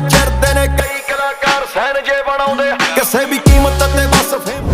ਚੜਦੇ ਨੇ ਕਈ ਕਲਾਕਾਰ ਸੈਨ ਜੇ ਬਣਾਉਂਦੇ ਕਿਸੇ ਵੀ ਕੀਮਤ ਤੇ ਬਸ ਫੇਮ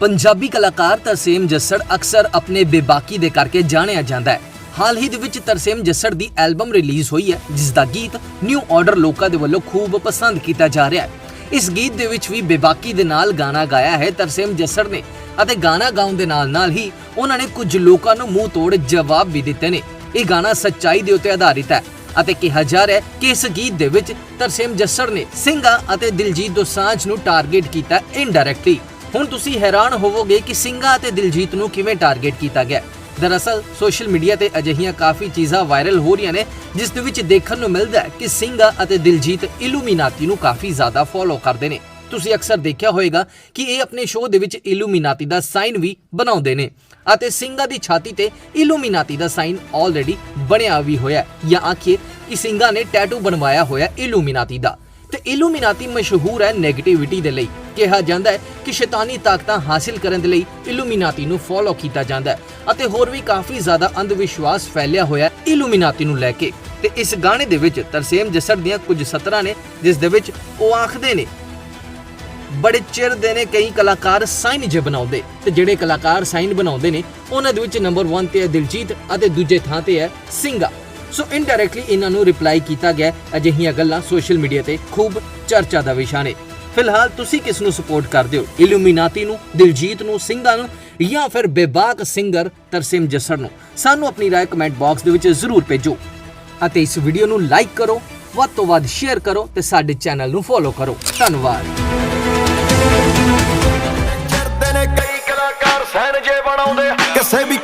ਪੰਜਾਬੀ ਕਲਾਕਾਰ ਤਰਸੇਮ ਜੱਸੜ ਅਕਸਰ ਆਪਣੇ ਬੇਬਾਕੀ ਦੇ ਕਰਕੇ ਜਾਣਿਆ ਜਾਂਦਾ ਹੈ। ਹਾਲ ਹੀ ਦੇ ਵਿੱਚ ਤਰਸੇਮ ਜੱਸੜ ਦੀ ਐਲਬਮ ਰਿਲੀਜ਼ ਹੋਈ ਹੈ, ਜਿਸ ਦਾ ਗੀਤ ਨਿਊ ਆਰਡਰ ਲੋਕਾਂ ਦੇ ਵੱਲੋਂ ਖੂਬ ਪਸੰਦ ਕੀਤਾ ਜਾ ਰਿਹਾ ਹੈ। ਇਸ ਗੀਤ ਦੇ ਵਿੱਚ ਵੀ ਬੇਬਾਕੀ ਦੇ ਨਾਲ ਗਾਣਾ ਗਾਇਆ ਹੈ ਤਰਸੇਮ ਜੱਸੜ ਨੇ ਅਤੇ ਗਾਣਾ ਗਾਉਣ ਦੇ ਨਾਲ ਨਾਲ ਹੀ ਉਹਨਾਂ ਨੇ ਕੁਝ ਲੋਕਾਂ ਨੂੰ ਮੂੰਹ ਤੋੜ ਜਵਾਬ ਵੀ ਦਿੱਤੇ ਨੇ। ਇਹ ਗਾਣਾ ਸੱਚਾਈ ਦੇ ਉੱਤੇ ਆਧਾਰਿਤ ਹੈ ਅਤੇ ਕਿਹਾ ਜਾ ਰਿਹਾ ਹੈ ਕਿ ਇਸ ਗੀਤ ਦੇ ਵਿੱਚ ਤਰਸੇਮ ਜੱਸੜ ਨੇ ਸਿੰਘਾ ਅਤੇ ਦਿਲਜੀਤ ਦੋਸਾਂਝ ਨੂੰ ਟਾਰਗੇਟ ਕੀਤਾ ਇਨਡਾਇਰੈਕਟਲੀ ਹੁਣ ਤੁਸੀਂ ਹੈਰਾਨ ਹੋਵੋਗੇ ਕਿ ਸਿੰਘਾ ਅਤੇ ਦਿਲਜੀਤ ਨੂੰ ਕਿਵੇਂ ਟਾਰਗੇਟ ਕੀਤਾ ਗਿਆ ਦਰਅਸਲ, ਸੋਸ਼ਲ ਮੀਡੀਆ ਤੇ ਅਜਿਹੀਆਂ ਕਾਫੀ ਚੀਜ਼ਾਂ ਵਾਇਰਲ ਹੋ ਰਹੀਆਂ ਨੇ, ਜਿਸ ਦੇ ਵਿੱਚ ਦੇਖਣ ਨੂੰ ਮਿਲਦਾ ਹੈ ਕਿ ਸਿੰਘਾ ਅਤੇ ਦਿਲਜੀਤ ਇਲੂਮੀਨਾਤੀ ਨੂੰ ਕਾਫੀ ਜ਼ਿਆਦਾ ਫੋਲੋ ਕਰਦੇ ਨੇ। ਤੁਸੀਂ ਅਕਸਰ ਦੇਖਿਆ ਹੋਵੇਗਾ ਕਿ ਇਹ ਆਪਣੇ ਸ਼ੋਅ ਦੇ ਵਿੱਚ ਇਲੂਮੀਨਾਤੀ ਦਾ ਸਾਈਨ ਵੀ ਬਣਾਉਂਦੇ ਨੇ ਅਤੇ ਸਿੰਘਾ ਦੀ ਛਾਤੀ ਤੇ ਇਲੂਮੀਨਾਤੀ ਦਾ ਸਾਈਨ ਆਲਰੇਡੀ ਬਣਿਆ ਵੀ ਹੋਇਆ ਜਾਂ ਆਖੀਏ ਕਿ ਸਿੰਘਾ ਨੇ ਟੈਟੂ ਬਣਵਾਇਆ ਹੋਇਆ ਇਲੂਮੀਨਾਤੀ ਦਾ। ਤੇ ਇਲੂਮੀਨਾਤੀ ਮਸ਼ਹੂਰ ਹੈ 네ਗੇਟਿਵਿਟੀ ਦੇ ਲਈ। ਕਿਹਾ ਜਾਂਦਾ ਹੈ ਕਿ ਸ਼ੈਤਾਨੀ ਤਾਕਤਾਂ ਹਾਸਿਲ ਕਰਨ ਦੇ ਲਈ ਇਲੂਮੀਨਾਤੀ ਨੂੰ ਫੋਲੋ ਕੀਤਾ ਜਾਂਦਾ ਹੈ ਅਤੇ ਹੋਰ ਵੀ ਕਾਫੀ ਜ਼ਿਆਦਾ ਅੰਧ ਫੈਲਿਆ ਹੋਇਆ ਹੈ ਇਲੂਮੀਨਾਤੀ ਨੂੰ ਲੈ ਕੇ। ਤੇ ਇਸ ਗਾਣੇ ਦੇ ਵਿੱਚ ਤਰਸੇਮ ਜੱਸੜ ਦੀਆਂ ਕੁਝ ਸਤਰਾਂ ਨੇ, ਜਿਸ ਦੇ ਵਿੱਚ ਉਹ ਆਖਦੇ ਨੇ, ਬੜੇ ਚਿਰ ਦੇ ਨੇ ਕਈ ਕਲਾਕਾਰ ਸਾਈਨ ਜੇ ਬਣਾਉਂਦੇ। ਤੇ ਜਿਹੜੇ ਕਲਾਕਾਰ ਸਾਈਨ ਬਣਾਉਂਦੇ ਨੇ, ਉਹਨਾਂ ਦੇ ਵਿੱਚ ਨੰਬਰ 1 ਤੇ ਹੈ ਦਿਲਜੀਤ ਅਤੇ ਦੂਜੇ ਥਾਂ ਤੇ ਹੈ ਸਿੰਘਾ ਸੋ ਇਨਡਾਇਰੈਕਟਲੀ ਇਹਨਾਂ ਨੂੰ ਰਿਪਲਾਈ ਕੀਤਾ ਗਿਆ ਅਜਿਹੀਆਂ ਗੱਲਾਂ ਸੋਸ਼ਲ ਮੀਡੀਆ ਤੇ ਖੂਬ ਚਰਚਾ ਦਾ ਵਿਸ਼ਾ ਨੇ ਫਿਲਹਾਲ ਤੁਸੀਂ ਕਿਸ ਨੂੰ ਸਪੋਰਟ ਕਰਦੇ ਹੋ ਇਲੂਮੀਨਾਤੀ ਨੂੰ ਦਿਲਜੀਤ ਨੂੰ ਸਿੰਘਾ ਨੂੰ ਜਾਂ ਫਿਰ ਬੇਬਾਕ ਸਿੰਗਰ ਤਰਸੇਮ ਜੱਸੜ ਨੂੰ ਸਾਨੂੰ ਆਪਣੀ ਰਾਏ ਕਮੈਂਟ ਬਾਕਸ ਦੇ ਵਿੱਚ ਜ਼ਰੂਰ ਭੇਜੋ ਅਤੇ ਇਸ ਵੀਡੀਓ ਨੂੰ ਲਾਈਕ ਕਰੋ ਵੱਧ ਤੋਂ ਵੱਧ ਸ਼ੇਅਰ ਕਰੋ ਤੇ ਸਾਡੇ ਚੈਨਲ ਨੂੰ ਫੋਲੋ ਕਰੋ ਧੰਨਵਾਦ ਚੜਦੇ ਨੇ ਕਈ ਕਲਾਕਾਰ ਸੈਨ ਜੇ ਬਣਾਉਂਦੇ ਕਿਸੇ ਵੀ